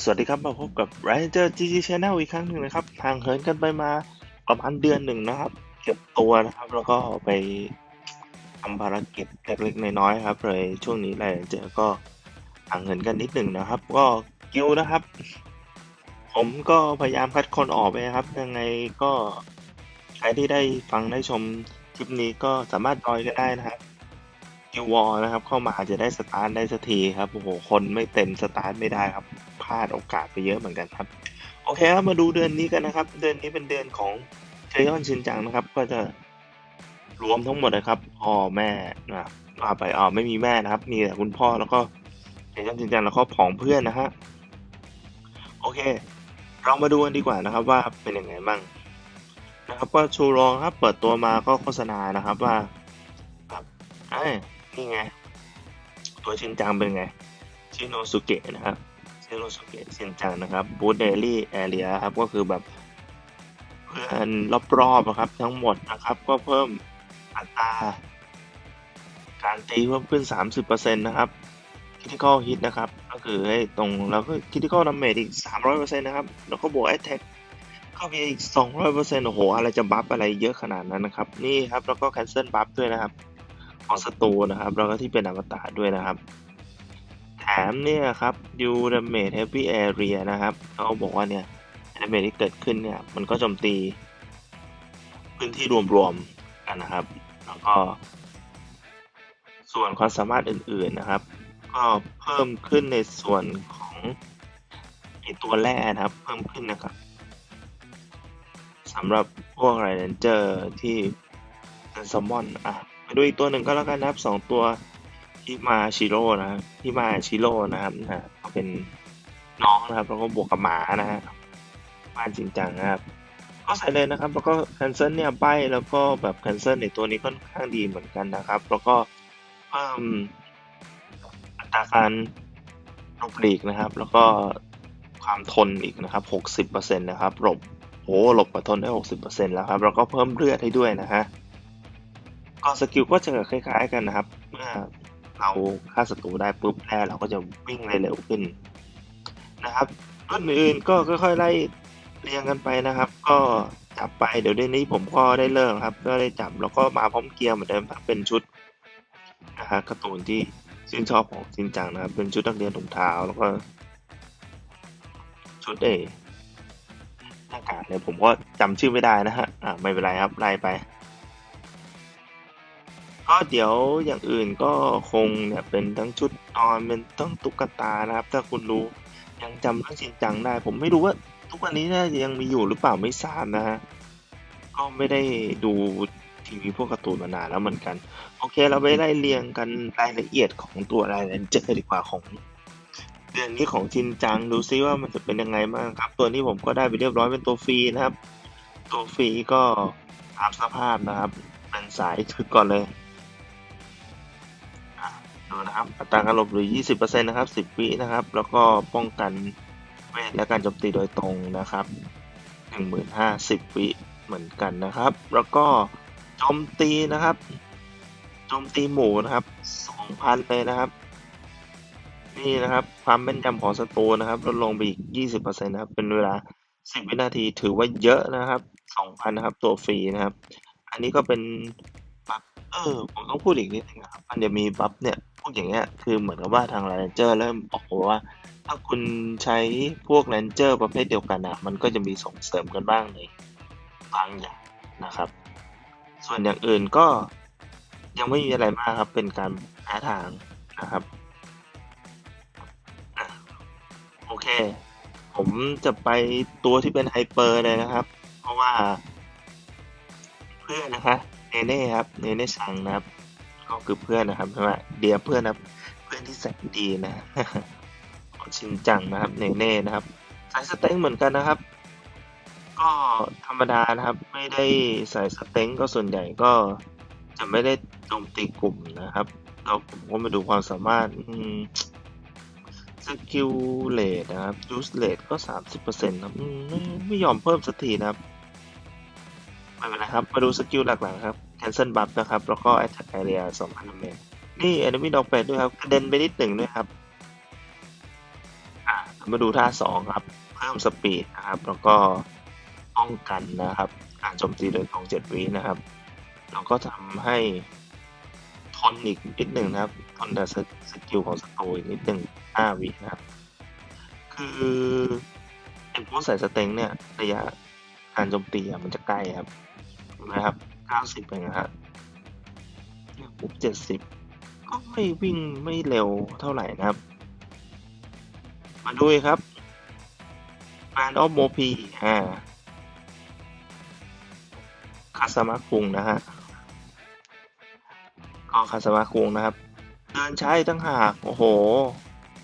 สวัสดีครับมาพบกับ Ranger GG Channel อีกครั้งหนึ่งนะครับห่างเหินกันไปมาประมาณเดือนหนึ่งนะครับ เก็บตัวนะครับ แล้วก็ไปทำภารกิจเล็กๆน้อยๆครับเลยช่วงนี้แหละเจอก็ห่างเหินกันนิดหนึ่งนะครับ ก็กิวนะครับ ผมก็พยายามคัดคนออกไปนะครับ ยังไงก็ใครที่ได้ฟังได้ชมคลิปนี้ก็สามารถจอยก็ได้นะครับกิววอลนะครับเข้ามาจะได้สตาร์ทได้สักทีครับโอ้โหคนไม่เต็มสตาร์ทไม่ได้ครับ ลาดโอกาสไปเยอะเหมือนกันครับ โอเคครับมาดูเดือนนี้กันนะครับ เดือนนี้เป็นเดือนของเชยอนชินจังนะครับ ก็จะรวมทั้งหมดนะครับพ่อแม่นะว่าไปอ๋อไม่มีแม่นะครับ มีแต่คุณพ่อแล้วก็เชยอนชินจังแล้วก็ผองเพื่อนนะฮะโอเค เรามาดูกันดีกว่านะครับว่าเป็นยังไงบ้างนะครับก็ชูรองครับเปิดตัวมาก็โฆษณานะครับว่าแบบเอ้นี่ไง ตัวชินจังเป็นไงชิโนสุเกะนะครับ ชิโนสุเกะชินจังนะครับบูธเดลี่แอเรียครับก็คือแบบเพื่อนรอบๆอะครับทั้งหมดนะครับ ก็เพิ่มอัตราการตีเพิ่มขึ้น 30%นะครับ critical hit นะครับ ก็คือให้ตรงแล้วก็ critical damage อีก 300%นะครับ แล้วก็บวก attack เข้าไปอีก 200%โอ้โห อะไรจะบัฟอะไรเยอะขนาดนั้นนะครับ นี่ครับ แล้วก็ cancel buff ด้วยนะครับ ของศัตรูนะครับ แล้วก็ที่เป็นอมตะด้วยนะครับ มเนี่ยครับ u damage heavy area นะครับเขาบอกว่าเนี่ย damage ที่เกิดขึ้นเนี่ยมันก็โจมตีพื้นที่รวมๆกันนะครับ แล้วก็ ส่วนความสามารถอื่นๆนะครับ ก็เพิ่มขึ้นในส่วนของไอตัวแร่นะครับ เพิ่มขึ้นนะครับสำหรับพวกไรเดนเจอร์ที่เป็นซัมมอนอะไปดูอีกตัวหนึ่งก็แล้วกันนะครับสองตัว ที่มาชิโร่นะครับที่มาชิโร่นะครับนะก็เป็นน้องนะครับ แล้วก็บวกกับหมานะฮะบ้านจริงจังนะครับ ก็ใส่เลยนะครับ แล้วก็แคนเซิลเนี่ยใบแล้วก็แบบแคนเซิลในตัวนี้ค่อนข้างดีเหมือนกันนะครับ แล้วก็เพิ่มอัตราการลบหลีกนะครับ แล้วก็ความทนอีกนะครับหกสิบเปอร์เซ็นต์นะครับหลบโอ้หลบกับทนได้หกสิบเปอร์เซ็นต์แล้วครับ แล้วก็เพิ่มเลือดให้ด้วยนะฮะก็สกิลก็จะคล้ายๆกันนะครับ เมื่อ เราฆ่าศัตรูได้ปุ๊บแร่เราก็จะวิ่งได้เร็วขึ้นนะครับรุ่นอื่นก็ค่อยๆไล่เรียงกันไปนะครับ ก็จับไปเดี๋ยวเดือนนี้ผมก็ได้เลิกครับ ก็ได้จับแล้วก็มาพร้อมเกียร์เหมือนเดิมครับเป็นชุดนะฮะการ์ตูนที่ชื่นชอบของจินจังนะครับ เป็นชุดนักเรียนถุงเท้าแล้วก็ ชุดเอหน้ากากเนี่ยผมก็จำชื่อไม่ได้นะฮะอ่าไม่เป็นไรครับไล่ไป ก็เดี๋ยวอย่างอื่นก็คงเนี่ยเป็นทั้งชุดนอนเป็นทั้งตุ๊กตานะครับ ถ้าคุณรู้ยังจำเรื่องชินจังได้ ผมไม่รู้ว่าทุกวันนี้น่าจะยังมีอยู่หรือเปล่าไม่ทราบนะฮะก็ไม่ได้ดูทีวีพวกการ์ตูนมานานแล้วเหมือนกัน โอเคเราไปไล่เรียงกันรายละเอียดของตัวรายละเอียดดีกว่าของเดือนนี้ของชินจังดูซิว่ามันจะเป็นยังไงบ้างครับ ตัวนี้ผมก็ได้ไปเรียบร้อยเป็นตัวฟรีนะครับ ตัวฟรีก็ตามสภาพนะครับเป็นสายถึกก่อนเลย ดูนะครับ อัตราการหลบหรือ 20%นะครับ 10 วินะครับ แล้วก็ป้องกันเวทและการโจมตีโดยตรงนะครับ 15,010 วิเหมือนกันนะครับ แล้วก็โจมตีนะครับ โจมตีหมู่นะครับ 2,000 เลยนะครับ นี่นะครับ ความแม่นยำของศัตรูนะครับลดลงไปอีก 20%นะครับ เป็นเวลา 10 วินาทีถือว่าเยอะนะครับ 2,000 นะครับ ตัวฟรีนะครับ อันนี้ก็เป็นบัฟเออผมต้องพูดอีกนิดนึงนะครับ มันจะมีบัฟเนี่ย พวกอย่างเงี้ยคือเหมือนกับว่าทาง Ranger เริ่มบอกว่า ถ้าคุณใช้พวก Ranger ประเภทเดียวกันอะมันก็จะมีส่งเสริมกันบ้างในบางอย่างนะครับ ส่วนอย่างอื่นก็ยังไม่มีอะไรมากครับเป็นการหาทางนะครับโอเค ผมจะไปตัวที่เป็นไฮเปอร์เลยนะครับ เพราะว่า เพื่อนนะคะเนเน่ครับเนเน่ชังนะครับ ก็คือเพื่อนนะครับใช่ไหมเดียเพื่อนนะเพื่อนที่แสนดีนะชินจังนะครับเนเน่นะครับสายสเต็งเหมือนกันนะครับ ก็ธรรมดานะครับ ไม่ได้ใส่สเต็งก็ส่วนใหญ่ก็จะไม่ได้โจมตีกลุ่มนะครับเราผมก็มาดูความสามารถสกิลเลดนะครับยูสเลดก็สามสิบเปอร์เซ็นต์ครับไม่ไม่ยอมเพิ่มสักทีนะครับไม่เป็นไรครับ มาดูสกิลหลักๆครับ cancel buff นะครับ แล้วก็ attack area สองพันเมตรนี่ enemy dog แปดด้วยครับกระเด็นไปนิดหนึ่งด้วยครับมาดูท่าสองครับเพิ่มสปีดนะครับ แล้วก็ป้องกันนะครับ การโจมตีโดยตรงเจ็ดวินะครับแล้วก็ทำให้ทนอีกนิดหนึ่งนะครับทนแต่สกิลของสโตอีกนิดหนึ่งห้าวินะครับ คือเป็นผู้ใส่สเต็งเนี่ยระยะการโจมตีมันจะใกล้ครับนะครับ ก้าสิบเองนะครับปุ๊บเจ็ดสิบก็ไม่วิ่งไม่เร็วเท่าไหร่นะครับ มาดูครับแบรนด์ออฟโมพีอ่าคาสมาคุงนะฮะก็คาสมาคุงนะครับ เดินช้าอีกตั้งหากโอ้โห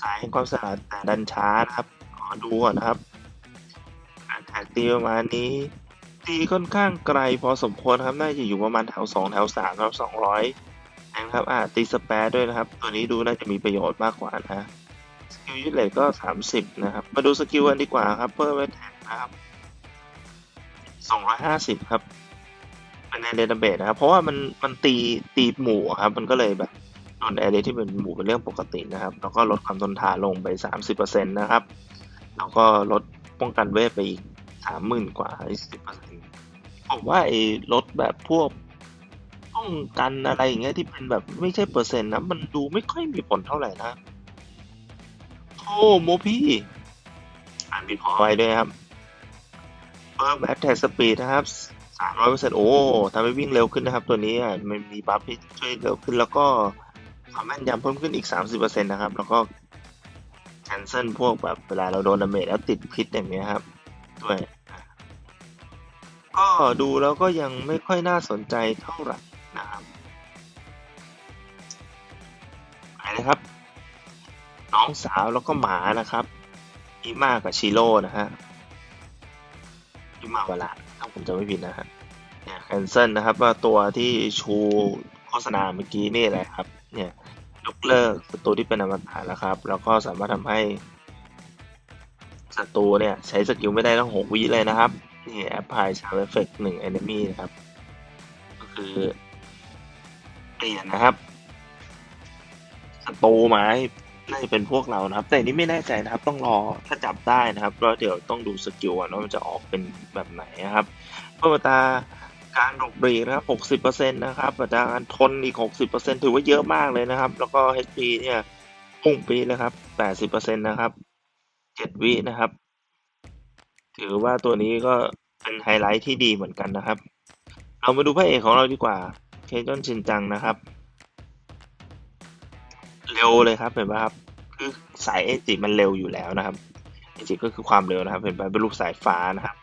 สายแห่งความสะอาดแต่ดันช้านะครับ ขอดูก่อนนะครับการแท็กตีประมาณนี้ ตีค่อนข้างไกลพอสมควรครับ น่าจะอยู่ประมาณแถวสองแถวสามครับสองร้อยนะครับอ่าตีสแปรด้วยนะครับ ตัวนี้ดูน่าจะมีประโยชน์มากกว่านะสกิลยึดเหล็กก็สามสิบนะครับ มาดูสกิลกันดีกว่าครับเพิ่มไว้แทนนะครับสองร้อยห้าสิบครับเป็นในเดต้าเบสนะครับ เพราะว่ามันมันตีตีหมู่ครับ มันก็เลยแบบนอนแอเรียที่เป็นหมู่เป็นเรื่องปกตินะครับ แล้วก็ลดความทนทานลงไปสามสิบเปอร์เซ็นต์นะครับ แล้วก็ลดป้องกันเวทไปอีก สามหมื่นกว่าสิบเปอร์เซ็นต์ผมว่าไอ้ลดแบบพวกป้องกันอะไรอย่างเงี้ยที่เป็นแบบไม่ใช่เปอร์เซ็นต์นะมันดูไม่ค่อยมีผลเท่าไหร่นะโอ้โมพี่อ่านผิดขอไว้ด้วยครับเพิ่มแอตแทกสปีดนะครับสามร้อยเปอร์เซ็นต์โอ้ทำให้วิ่งเร็วขึ้นนะครับ ตัวนี้อะมันมีบัฟที่ช่วยเร็วขึ้นแล้วก็ความแม่นยำเพิ่มขึ้นอีกสามสิบเปอร์เซ็นต์นะครับ แล้วก็แคนเซิลพวกแบบเวลาเราโดนดาเมจแล้วติดพิษอย่างเงี้ยครับ ด้วย ก็ดูแล้วก็ยังไม่ค่อยน่าสนใจเท่าไหร่นะครับไปเลยครับ น้องสาวแล้วก็หมานะครับอิมากับชิโร่นะฮะอิมาวาระถ้าผมจะไม่ผิดนะฮะเนี่ยแคนเซิลนะครับ ว่าตัวที่ชูโฆษณาเมื่อกี้นี่แหละครับ เนี่ยยกเลิกศัตรูที่เป็นอมตะนะครับ แล้วก็สามารถทำให้ ศัตรูเนี่ยใช้สกิลไม่ได้ทั้งหกวิเลยนะครับ นี่แอปพลายชาร์เอฟเฟกต์หนึ่งแอนิมีนะครับ ก็คือเปลี่ยนนะครับศัตรูมาให้น่าจะเป็นพวกเรานะครับ แต่นี่ไม่แน่ใจนะครับต้องรอถ้าจับได้นะครับแล้วเดี๋ยวต้องดูสกิลว่ามันจะออกเป็นแบบไหนนะครับเพิ่มอัตาการหลบเบรกนะครับ 60%นะครับอัตราการทนอีก 60%ถือว่าเยอะมากเลยนะครับ แล้วก็ HP เนี่ยพุ่งปีนะครับ 80%นะครับ 7 วินะครับ ถือว่าตัวนี้ก็เป็นไฮไลท์ที่ดีเหมือนกันนะครับเรามาดูพระเอกของเราดีกว่า เคจอนชินจังนะครับ เร็วเลยครับเห็นไหมครับ คือสายเอจิมันเร็วอยู่แล้วนะครับเอจิก็คือความเร็วนะครับเห็นไหมเป็นรูปสายฟ้านะครับ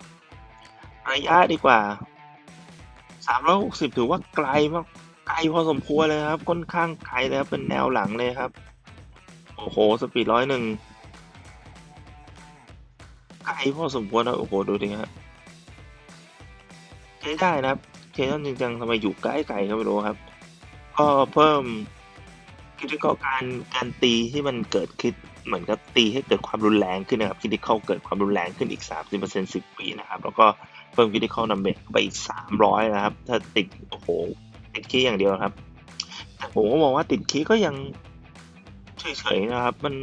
ระยะดีกว่า 360 ถือว่าไกลมากไกลพอสมควรเลยครับ ค่อนข้างไกลเลยครับ เป็นแนวหลังเลยครับ โอ้โห สปีดร้อยหนึ่ง ไกลพอสมควรนะโอ้โหดูดิฮะใช้ได้นะครับเคชันจริงจังทำไมอยู่ใกล้ไกลก็ไม่รู้ครับก็เพิ่มคิดว่าการการตีที่มันเกิดขึ้นเหมือนกับตีให้เกิดความรุนแรงขึ้นนะครับคิดที่เข้าเกิดความรุนแรงขึ้นอีก 30% 10 ปีนะครับ แล้วก็เพิ่มคิดที่เข้านำเบกไปอีก 300 นะครับ ถ้าติดโอ้โหติดคีย์อย่างเดียวครับแต่ผมก็มองว่าติดคีย์ก็ยังเฉยๆนะครับ มัน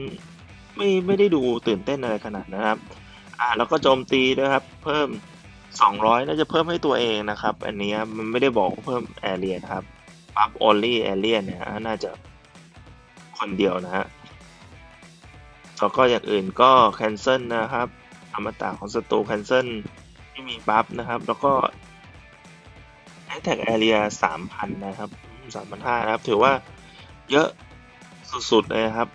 ไม่ไม่ได้ดูตื่นเต้นอะไรขนาดนะครับ อ่าแล้วก็โจมตีด้วยครับ เพิ่ม 200 น่าจะเพิ่มให้ตัวเองนะครับ อันนี้มันไม่ได้บอกเพิ่มแอเรียนะครับปั๊บ only area เนี่ยน่าจะคนเดียวนะฮะแล้วก็อย่างอื่นก็ cancel นะครับอมตะของศัตรู cancel ไม่มีบัฟนะครับ แล้วก็ attack area 3,000นนะครับ3,500นะครับ ถือว่าเยอะสุดๆเลยครับ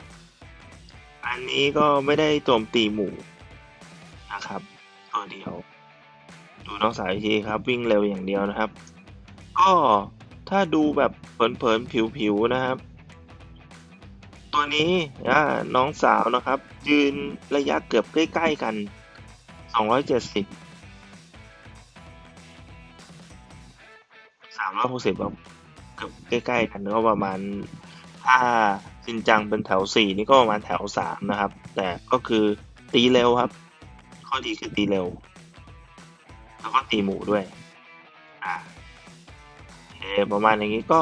อันนี้ก็ไม่ได้โจมตีหมู่ นะครับ ตัวเดียว ดูน้องสายทีครับวิ่งเร็วอย่างเดียวนะครับ ก็ถ้าดูแบบเผินๆผิวๆนะครับ ตัวนี้อ่าน้องสาวนะครับ ยืนระยะเกือบใกล้ ๆ กัน 270 360แบบเกือบใกล้ ๆ กันก็ประมาณถ้าจินจังเป็นแถว 4 นี่ก็ประมาณแถว 3 นะครับ แต่ก็คือตีเร็วครับ ข้อดีคือตีเร็ว แล้วก็ตีหมูด้วย อ่าโอเคประมาณอย่างนี้ก็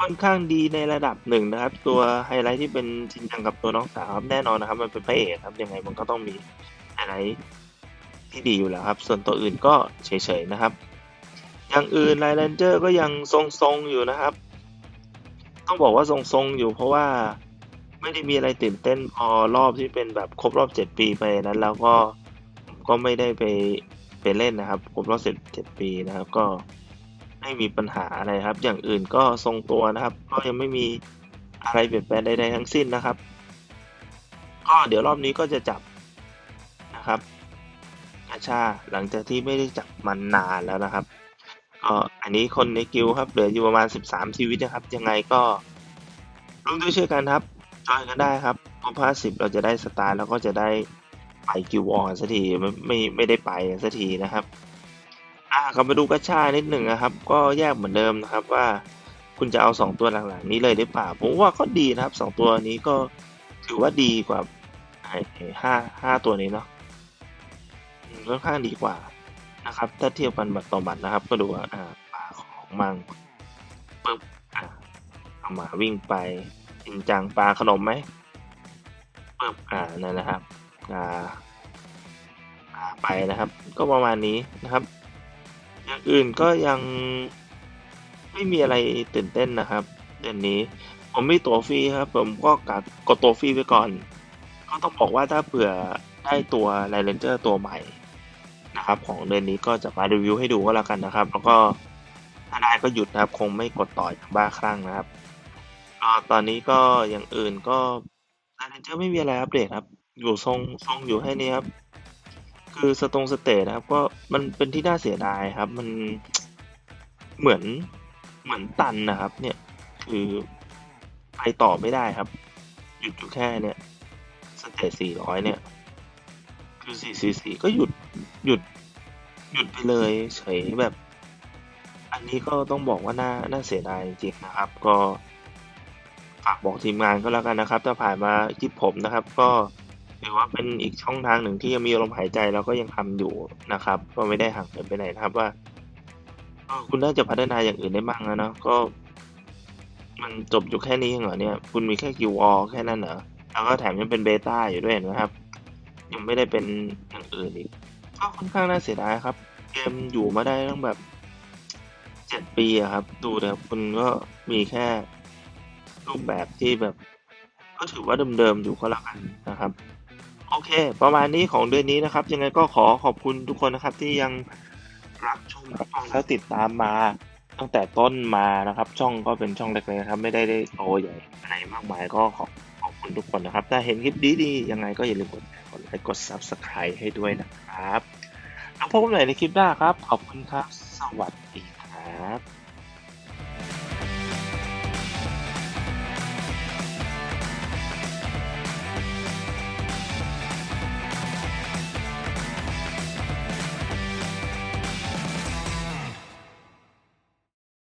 ค่อนข้างดีในระดับหนึ่งนะครับ ตัวไฮไลท์ที่เป็นชินจังกับตัวน้องสาวครับแน่นอนนะครับ มันเป็นพระเอกครับยังไงมันก็ต้องมีไฮไลท์ที่ดีอยู่แล้วครับ ส่วนตัวอื่นก็เฉยๆนะครับอย่างอื่นไลแลนเจอร์ก็ยังทรงๆอยู่นะครับ ต้องบอกว่าทรงๆอยู่เพราะว่า ไม่ได้มีอะไรตื่นเต้นพอรอบที่เป็นแบบครบรอบเจ็ดปีไปนั้นแล้วก็ก็ไม่ได้ไปไปเล่นนะครับ ครบรอบเจ็ดเจ็ดปีนะครับ ก็ไม่มีปัญหาอะไรครับ อย่างอื่นก็ทรงตัวนะครับ ก็ยังไม่มีอะไรเปลี่ยนแปลงใดๆทั้งสิ้นนะครับ ก็เดี๋ยวรอบนี้ก็จะจับนะครับกาชาหลังจากที่ไม่ได้จับมันนานแล้วนะครับก็อันนี้คนในกิลครับเหลืออยู่ประมาณ 13 ชีวิตนะครับ ยังไงก็ร่วมด้วยช่วยกันครับ จอยกันได้ครับพอพาสิบเราจะได้สตาร์แล้วก็จะได้ไปกิลด์วอร์สักทีไม่ไม่ไม่ได้ไปสักทีนะครับ อ่าก็มาดูกระชานิดหนึ่งนะครับ ก็แยกเหมือนเดิมนะครับว่าคุณจะเอาสองตัวหลังๆนี้เลยหรือเปล่าผมว่าก็ดีนะครับสองตัวนี้ก็ถือว่าดีกว่าไอ้ไอ้ห้าห้าตัวนี้เนาะอืมค่อนข้างดีกว่านะครับ ถ้าเทียบกันบัตรต่อบัตรนะครับ ก็ดูว่าอ่าปลาของมังปึ๊บอ่าเอามาวิ่งไปจ ริงจังปลาขนมไหมปึ๊บอ่านั่นนะครับอ่าอ่าไปนะครับ ก็ประมาณนี้นะครับอย่างอื่นก็ยังไม่มีอะไรตื่นเต้นนะครับเดือนนี้ผมมีตัวฟรีครับ ผมก็กัดกดตัวฟรีไปก่อน ก็ต้องบอกว่าถ้าเผื่อได้ตัวไลเลนเจอร์ตัวใหม่นะครับ ของเดือนนี้ก็จะมารีวิวให้ดูก็แล้วกันนะครับ แล้วก็ถ้าได้ก็หยุดนะครับ คงไม่กดต่ออย่างบ้าคลั่งนะครับ ก็ตอนนี้ก็อย่างอื่นก็อาจจะไม่มีอะไรอัปเดตครับ อยู่ทรงทรงอยู่ให้นี้ครับ คือสตรงสเตทนะครับ ก็มันเป็นที่น่าเสียดายครับ มันเหมือนเหมือนตันนะครับ เนี่ยคือไปต่อไม่ได้ครับ หยุดอยู่แค่เนี่ยสเตทสี่ร้อยเนี่ย คือสี่สี่สี่ก็หยุดหยุดหยุดไปเลยเฉยแบบ อันนี้ก็ต้องบอกว่าน่าน่าเสียดายจริงๆนะครับ ก็ ฝากบอกทีมงานก็แล้วกันนะครับ ถ้าผ่านมาคลิปผมนะครับ ก็ถือว่าเป็นอีกช่องทางหนึ่งที่ยังมีลมหายใจแล้วก็ยังทำอยู่นะครับ ก็ไม่ได้ห่างเหินไปไหนนะครับว่าคุณน่าจะพัฒนาอย่างอื่นได้บ้างแล้วเนาะก็ มันจบอยู่แค่นี้เหรอเนี่ย คุณมีแค่คิวอแค่นั้นเหรอแล้วก็แถมยังเป็นเบต้าอยู่ด้วยนะครับ ยังไม่ได้เป็นอย่างอื่นอีกก็ค่อนข้างน่าเสียดายครับ เกมอยู่มาได้ตั้งแบบเจ็ดปีอะครับ ดูแต่คุณก็มีแค่ รูปแบบที่แบบ ก็ถือว่าเดิมๆอยู่ก็แล้วกันนะครับ โอเค ประมาณนี้ของเดือนนี้นะครับยังไงก็ขอขอบคุณทุกคนนะครับที่ยังรับชมรับฟังแล้วติดตามมา ตั้งแต่ต้นมานะครับ ช่องก็เป็นช่องเล็กๆนะครับ ไม่ได้ได้โตใหญ่อะไรมากมายก็ขอบขอบคุณทุกคนนะครับ ถ้าเห็นคลิปดีๆยังไงก็อย่าลืมกดแชร์กดไลค์กด subscribe ให้ด้วยนะครับแล้วพบกันใหม่ในคลิปหน้าครับ ขอบคุณครับ สวัสดี